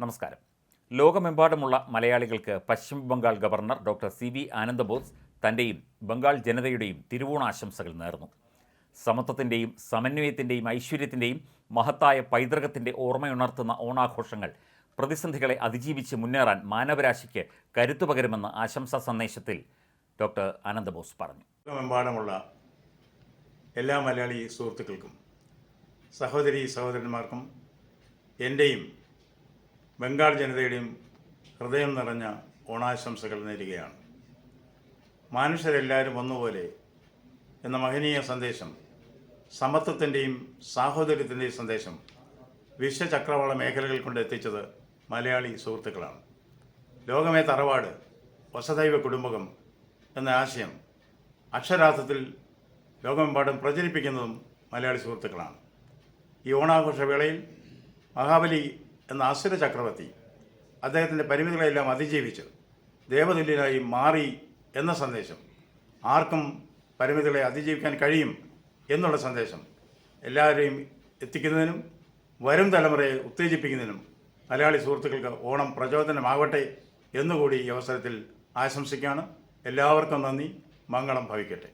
നമസ്കാരം. ലോകമെമ്പാടുമുള്ള മലയാളികൾക്ക് പശ്ചിമ Bengal governor doctor C. V. Anandabose തന്റെയും Bengal ജനതയുടെയും തിരുവോണാശംസകൾ നേർന്നു. സമത്വത്തിന്റെയും സമന്വയത്തിന്റെയും ഐശ്വര്യത്തിന്റെയും മഹത്തായ പൈതൃകത്തിന്റെ ഓർമ്മയുണർത്തുന്ന ഓണാഘോഷങ്ങൾ പ്രതിസന്ധികളെ അതിജീവിച്ച് മുന്നേറാൻ മാനവരാശിക്ക് കരുത്തു പകരുമെന്ന് ആശംസാ സന്ദേശത്തിൽ ഡോക്ടർ ആനന്ദബോസ് പറഞ്ഞു. ലോകമെമ്പാടുമുള്ള എല്ലാ മലയാളി സുഹൃത്തുക്കൾക്കും സഹോദരി സഹോദരന്മാർക്കും എന്റെയും ബംഗാൾ ജനതയുടെയും ഹൃദയം നിറഞ്ഞ ഓണാശംസകൾ നേരുകയാണ്. മനുഷ്യരെല്ലാവരും ഒന്നുപോലെ എന്ന മഹനീയ സന്ദേശം സമത്വത്തിന്റെയും സാഹോദര്യത്തിന്റെയും സന്ദേശം വിശ്വചക്രവാള മേഖലകൾ കൊണ്ട് എത്തിച്ചത് മലയാളി സുഹൃത്തുക്കളാണ്. ലോകമേ തറവാട് വസദൈവ കുടുംബകം എന്ന ആശയം അക്ഷരാർത്ഥത്തിൽ ലോകമെമ്പാടും പ്രചരിപ്പിക്കുന്നതും മലയാളി സുഹൃത്തുക്കളാണ്. ഈ ഓണാഘോഷ വേളയിൽ മഹാബലി എന്ന അസുര ചക്രവർത്തി അദ്ദേഹത്തിന്റെ പരിമിതികളെല്ലാം അതിജീവിച്ച് ദേവതുല്യനായി മാറി എന്ന സന്ദേശം. ആർക്കും പരിമിതികളെ അതിജീവിക്കാൻ കഴിയും എന്നുള്ള സന്ദേശം എല്ലാവരെയും എത്തിക്കുന്നതിനും വരും തലമുറയെ ഉത്തേജിപ്പിക്കുന്നതിനും മലയാളി സുഹൃത്തുക്കൾക്ക് ഓണം പ്രചോദനമാകട്ടെ എന്നുകൂടി ഈ അവസരത്തിൽ ആശംസിക്കുകയാണ്. എല്ലാവർക്കും നന്ദി. മംഗളം ഭവിക്കട്ടെ.